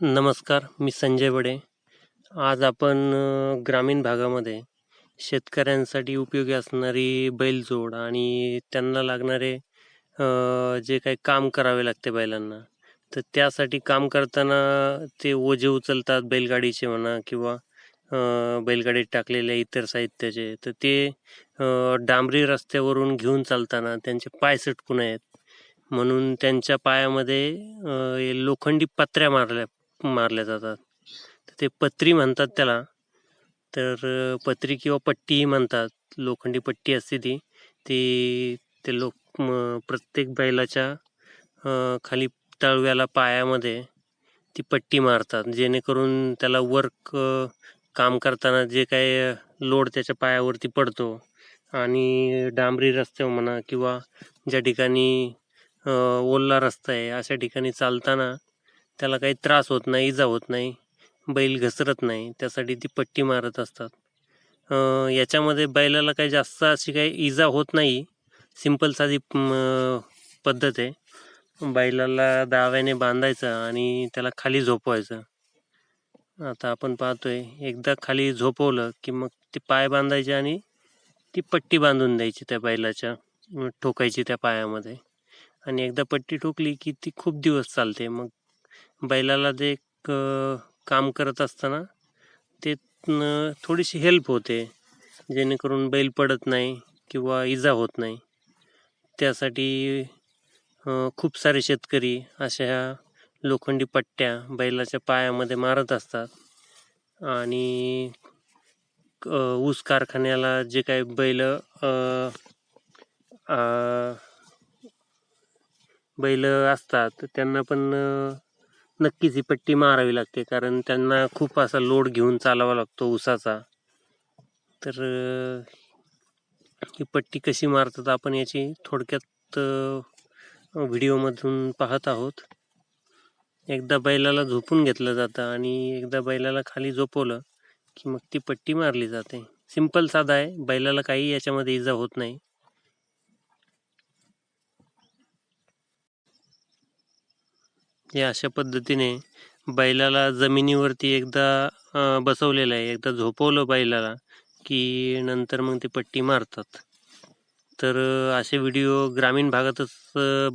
नमस्कार मी संजय बडे. आज आपण ग्रामीण भागामध्ये शेतकऱ्यांसाठी उपयोगी असणारी बैलजोड आणि त्यांना लागणारे जे काही काम करावे लागते बैलांना तर त्यासाठी काम करताना ते ओझे उचलतात बैलगाडीचे म्हणा किंवा बैलगाडीत टाकलेल्या इतर साहित्याचे तर ते डांबरी रस्त्यावरून घेऊन चालताना त्यांचे पाय सटकून आहेत. म्हणून त्यांच्या पायामध्ये लोखंडी पत्र्या मारल्या मारल्या जातात. तर ते पत्री म्हणतात त्याला. तर पत्री किंवा पट्टी म्हणतात. लोखंडी पट्टी असते ती. ती ते लोक प्रत्येक बैलाच्या खाली तळव्याला पायामध्ये ती पट्टी मारतात. जेणेकरून त्याला वर्क काम करताना जे काय लोड त्याच्या पायावरती पडतो आणि डांबरी रस्त्यावर म्हणा किंवा ज्या ठिकाणी ओल्ला रस्ता आहे अशा ठिकाणी चालताना त्याला काही त्रास होत नाही इजा होत नाही बैल घसरत नाही त्यासाठी ती पट्टी मारत असतात. याच्यामध्ये बैलाला काही जास्त अशी काही इजा होत नाही. सिंपल साधी पद्धत आहे. बैलाला दाव्याने बांधायचं आणि त्याला खाली झोपवायचं. आता आपण पाहतोय एकदा खाली झोपवलं की मग ते पाय बांधायचे आणि ती पट्टी बांधून द्यायची त्या बैलाच्या ठोकायची त्या पायामध्ये. आणि एकदा पट्टी ठोकली की ती खूप दिवस चालते. मग बैलाला ते एक काम करत असताना ते थोडीशी हेल्प होते जेणेकरून बैल पडत नाही किंवा इजा होत नाही. त्यासाठी खूप सारे शेतकरी अशा ह्या लोखंडी पट्ट्या बैलाच्या पायामध्ये मारत असतात. आणि ऊस कारखान्याला जे काही बैल बैल असतात त्यांना पण नक्कीच ही पट्टी मारावी लागते कारण त्यांना खूप असा लोड घेऊन चालावा लागतो ऊसाचा. तर ही पट्टी कशी मारतात आपण याची थोडक्यात व्हिडिओमधून पाहत आहोत. एकदा बैलाला झोपून घेतलं जातं आणि एकदा बैलाला खाली झोपवलं की मग ती पट्टी मारली जाते. सिंपल साधा आहे बैलाला काही याच्यामध्ये इजा होत नाही. हे अशा पद्धतीने बैलाला जमिनीवरती एकदा बसवलेलं आहे. एकदा झोपवलं बैलाला की नंतर मग ते पट्टी मारतात. तर असे व्हिडिओ ग्रामीण भागातच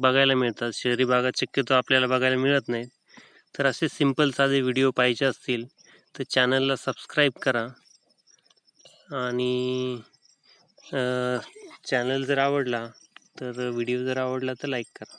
बघायला मिळतात. शहरी भागात शक्यतो आपल्याला बघायला मिळत नाही तर असे सिंपल साधे व्हिडिओ पाहिजे असतील तर चॅनलला सबस्क्राईब करा. आणि चॅनल जर आवडला तर व्हिडिओ जर आवडला तर लाईक करा.